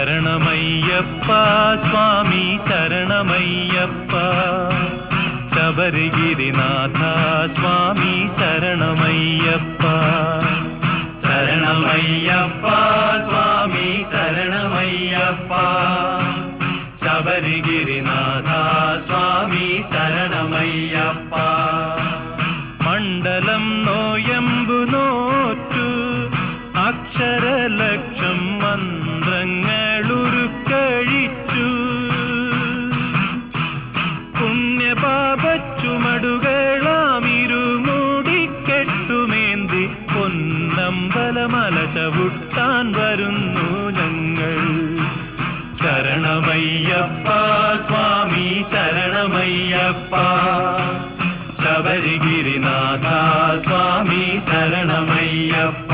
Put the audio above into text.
ശരണമയ്യപ്പ സ്വാമി ശരണമയ്യപ്പ. ശബരിഗിരിനാഥ സ്വാമി ശരണമയ്യപ്പ. ശരണമയ്യപ്പ സ്വാമി ശരണമയ്യപ്പ. ശബരിഗിരിനാഥ സ്വാമി ശരണമയ്യപ്പ. മണ്ഡലം നോയമ്പു നോറ്റു അക്ഷരലക്ഷം പാപച്ചുമടുകളാമിരുമൂടിക്കെട്ടുമേന്തി പൊന്നമ്പലമല ചവിട്ടാൻ വരുന്നു ഞങ്ങൾ. ശരണമയ്യപ്പ സ്വാമി ശരണമയ്യപ്പ. ശബരിഗിരിനാഥ സ്വാമി ശരണമയ്യപ്പ.